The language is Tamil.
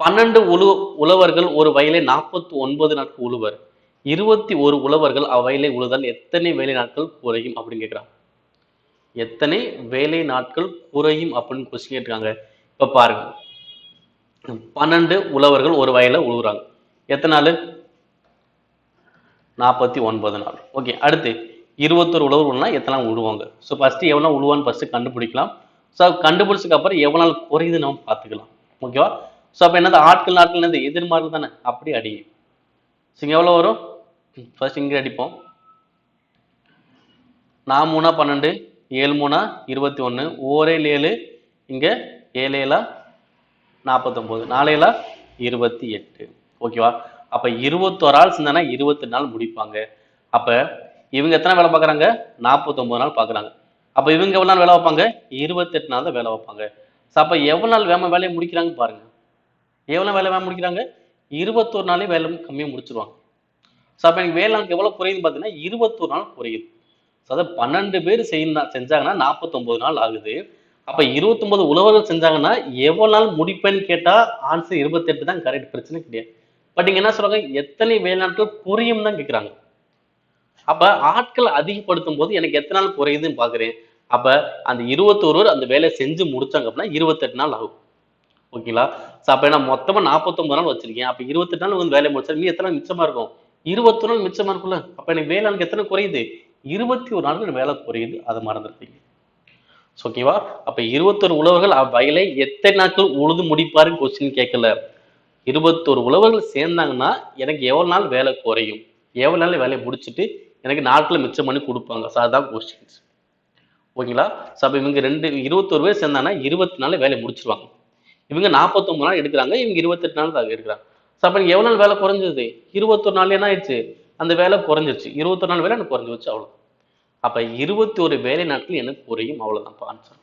பன்னெண்டு உழு உழவர்கள் ஒரு வயலை நாற்பத்தி ஒன்பது நாட்கள் உழுவர். இருபத்தி ஒரு உழவர்கள் அவ்வயலை உழுதால் எத்தனை வேலை நாட்கள் குறையும் அப்படின்னு கேட்குறாங்க. எத்தனை வேலை நாட்கள் குறையும் அப்படின்னு கொஸ்டின் கேட்டிருக்காங்க. இப்ப பாருங்க. பன்னெண்டு உழவர்கள் ஒரு வயலை உழுவுறாங்க. எத்தனை நாள்? நாற்பத்தி ஒன்பது நாள். ஓகே அடுத்து இருபத்தொரு உழவர் உழுனா எத்தனை நாள் உழுவாங்க? ஸோ ஃபஸ்ட்டு எவ்வளோ உழுவான்னு ஃபஸ்ட்டு கண்டுபிடிக்கலாம். ஸோ கண்டுபிடிச்சதுக்கப்புறம் எவ்வளோ நாள் குறையுது நம்ம பார்த்துக்கலாம். ஓகேவா ஸோ அப்போ என்னது? ஆட்கள் நாட்கள் என்னது? எதிர்மாறு தானே. அப்படி அடி. ஸோ இங்கே எவ்வளோ வரும்? ஃபர்ஸ்ட் இங்கே அடிப்போம். நான் மூணா பன்னெண்டு ஏழு மூணா இருபத்தி ஒன்று ஓரேழு ஏழு இங்கே ஏழு நாற்பத்தொம்போது நாலேலா இருபத்தி எட்டு. ஓகேவா அப்போ இருபத்தோரு ஆள் செஞ்சானா இருபத்தி நாள் முடிப்பாங்க. அப்போ இவங்க எத்தனை வேலை பார்க்குறாங்க? நாற்பத்தொம்போது நாள் பார்க்குறாங்க. அப்போ இவங்க எவ்வளோ நாள் வேலை வைப்பாங்க? இருபத்தெட்டு நாள் தான் வேலை வைப்பாங்க. ஸோ அப்போ எவ்வளோ நாள் வேம வேலையை முடிக்கிறாங்க பாருங்க. எவ்வளோ வேலை வேலை முடிக்கிறாங்க? இருபத்தோரு நாளே வேலை கம்மியாக முடிச்சிருவாங்க. ஸோ அப்போ எனக்கு வேலை நாளுக்கு எவ்வளோ குறையுதுன்னு பார்த்தீங்கன்னா இருபத்தோரு நாள் குறையுது. ஸோ அதை பன்னெண்டு பேர் செய்யணும் செஞ்சாங்கன்னா நாற்பத்தொம்போது நாள் ஆகுது. அப்போ இருபத்தொம்போது உழவர்கள் செஞ்சாங்கன்னா எவ்வளோ நாள் முடிப்பேன்னு கேட்டால் ஆன்சர் இருபத்தெட்டு தான் கரெக்ட் பிரச்சனை கிடையாது. பட் இங்கே என்ன சொல்கிறாங்க எத்தனை வேலை நாட்கள் குறையும் தான் கேட்குறாங்க அப்போ ஆட்கள் அதிகப்படுத்தும் போது எனக்கு எத்தனை நாள் குறையுதுன்னு பார்க்குறேன் அப்போ அந்த இருபத்தோரு அந்த வேலையை செஞ்சு முடிச்சாங்க அப்படின்னா இருபத்தெட்டு நாள் ஆகும். ஓகேங்களா? ஸோ அப்போ நான் மொத்தமாக நாற்பத்தொம்பது நாள் வச்சிருக்கேன். அப்போ இருபத்தெட்டு நாள் வந்து வேலையை முடிச்சா மீ எத்தனை மிச்சமாக இருக்கும்? இருபத்தொரு நாள் மிச்சமாக இருக்கும்ல. அப்போ எனக்கு வேலை நாளுக்கு எத்தனை குறையுது? இருபத்தி ஒரு நாள் வேலை குறையுது. அதை மறந்துருப்பீங்க ஓகேவா அப்ப இருபத்தொரு உழவர்கள் அவ்வயலை எத்தனை நாட்கள் உழுது முடிப்பாருன்னு கொஸ்டின் கேட்கல. இருபத்தொரு உழவர்கள் சேர்ந்தாங்கன்னா எனக்கு எவ்வளவு நாள் வேலை குறையும்? எவ்வளவு நாள் வேலையை முடிச்சுட்டு எனக்கு நாட்களை மிச்சம் பண்ணி கொடுப்பாங்க? ஸோ அதுதான் கொஸ்டின்ஸ் ஓகேங்களா? ஸோ அப்போ இவங்க ரெண்டு இருபத்தொரு பேர் சேர்ந்தாங்கன்னா இருபத்தி நாள் வேலையை முடிச்சிருவாங்க. இவங்க நாற்பத்தொம்பது நாள் எடுக்கிறாங்க இவங்க இருபத்தெட்டு நாள் தான் எடுக்கிறாங்க. ஸோ அப்போ எவ்வளவு நாள் வேலை குறைஞ்சது? இருபத்தொரு நாள் என்ன ஆயிடுச்சு? அந்த வேலை குறைஞ்சிருச்சு. இருபத்தொரு நாள் வேலை எனக்கு குறைஞ்சி வச்சு அவ்வளோ அப்ப இருபத்தி ஒரு வேலை நாட்கள் எனக்கு குறையும் அவ்வளவுதான் ஆன்சர்